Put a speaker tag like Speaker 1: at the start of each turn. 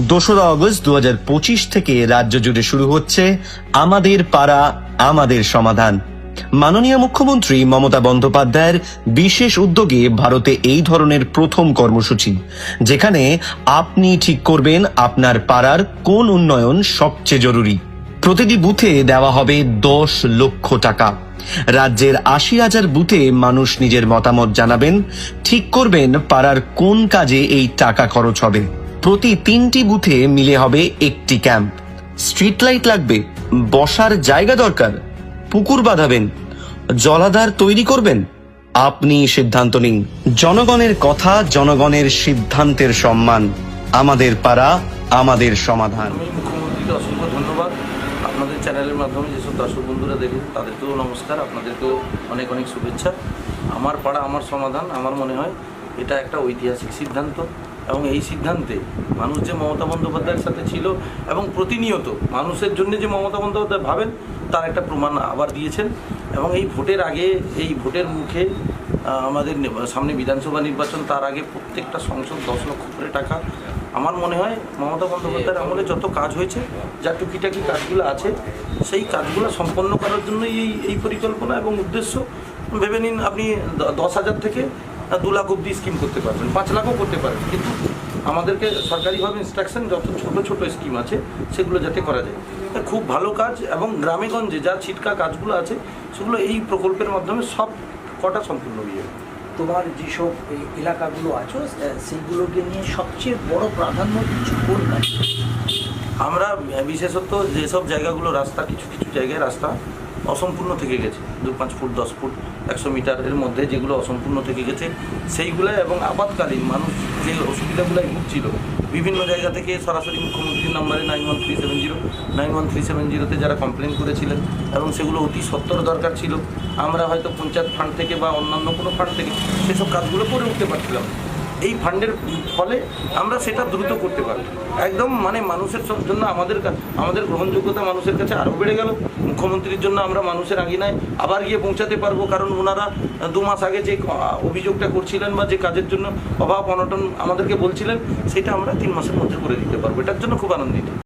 Speaker 1: দোসরা আগস্ট দু থেকে রাজ্য জুড়ে শুরু হচ্ছে আমাদের পাড়া, আমাদের সমাধান। মাননীয় মুখ্যমন্ত্রী মমতা বন্দ্যোপাধ্যায়ের বিশেষ উদ্যোগে ভারতে এই ধরনের প্রথম কর্মসূচি, যেখানে আপনি ঠিক করবেন আপনার পাড়ার কোন উন্নয়ন সবচেয়ে জরুরি। প্রতিটি বুথে দেওয়া হবে দশ লক্ষ টাকা। রাজ্যের আশি হাজার বুথে মানুষ নিজের মতামত জানাবেন, ঠিক করবেন পাড়ার কোন কাজে এই টাকা খরচ হবে। প্রতি তিনটি বুথে মিলে হবে একটি ক্যাম্প। স্ট্রিট লাইট লাগবে, বসার জায়গা দরকার, পুকুর বাঁধাবেন, জলাধার তৈরি করবেন, আপনি সিদ্ধান্ত নিন। জনগণের কথা, জনগণের সিদ্ধান্তের সম্মান, আমাদের পাড়া, আমাদের সমাধান।
Speaker 2: মুখ্যমন্ত্রীকে অসংখ্য ধন্যবাদ। আপনাদের চ্যানেলের মাধ্যমে যেসব দর্শক বন্ধুরা দেখে তাদেরকেও নমস্কার, আপনাদেরকেও অনেক অনেক শুভেচ্ছা। আমার পাড়া, আমার সমাধান, আমার মনে হয় এটা একটা ঐতিহাসিক সিদ্ধান্ত। এবং এই সিদ্ধান্তে মানুষ যে মমতা বন্দ্যোপাধ্যায়ের সাথে ছিল এবং প্রতিনিয়ত মানুষের জন্য যে মমতা বন্দ্যোপাধ্যায় ভাবেন, তার একটা প্রমাণ আবার দিয়েছেন এবং এই ভোটের আগে, এই ভোটের মুখে আমাদের সামনে বিধানসভা নির্বাচন, তার আগে প্রত্যেকটা সংসদ দশ লক্ষ করে টাকা। আমার মনে হয় মমতা বন্দ্যোপাধ্যায়ের আমলে যত কাজ হয়েছে, যা টুকিটাকি কাজগুলো আছে, সেই কাজগুলো সম্পন্ন করার জন্যই এই এই পরিকল্পনা এবং উদ্দেশ্য। ভেবে নিন, আপনি দশ হাজার থেকে আহ, দু লাখ অব্দি স্কিম করতে পারবেন পাঁচ লাখও করতে পারেন কিন্তু আমাদেরকে সরকারিভাবে ইনস্ট্রাকশন যত ছোট ছোট স্কিম আছে সেগুলো যাতে করা যায়। খুব ভালো কাজ এবং গ্রামেগঞ্জে যা ছিটকা কাজগুলো আছে সেগুলো এই প্রকল্পের মাধ্যমে সব কটা সম্পূর্ণ হয়ে যাবে।
Speaker 3: তোমার যেসব এই এলাকাগুলো আছে সেইগুলোকে নিয়ে সবচেয়ে বড় প্রাধান্য কিছু কোন
Speaker 2: আমরা বিশেষত যেসব জায়গাগুলো রাস্তা কিছু কিছু জায়গায় রাস্তা অসম্পূর্ণ থেকে গেছে দু পাঁচ ফুট, দশ ফুট, একশো মিটারের মধ্যে যেগুলো অসম্পূর্ণ থেকে গেছে সেইগুলো এবং আপাতকালীন মানুষ যে অসুবিধাগুলোয় ভুগছিল, বিভিন্ন জায়গা থেকে সরাসরি মুখ্যমন্ত্রীর নাম্বারে nine one three seven zero nine one three seven জিরোতে যারা কমপ্লেন করেছিলেন এবং সেগুলো অতি সত্তর দরকার ছিল, আমরা হয়তো পঞ্চায়েত ফান্ড থেকে বা অন্যান্য কোনো ফান্ড থেকে সেসব কাজগুলো করে উঠতে পারছিলাম। এই ফান্ডের ফলে আমরা সেটা দ্রুত করতে পারি একদম মানে মানুষের জন্য আমাদের আমাদের গ্রহণযোগ্যতা মানুষের কাছে আরও বেড়ে গেল। মুখ্যমন্ত্রীর জন্য আমরা মানুষের আঙিনায় আবার গিয়ে পৌঁছাতে পারব, কারণ ওনারা দু মাস আগে যে অভিযোগটা করছিলেন বা যে কাজের জন্য অভাব অনটন আমাদেরকে বলছিলেন, সেটা আমরা তিন মাসের মধ্যে করে দিতে পারব। এটার জন্য খুব আনন্দিত।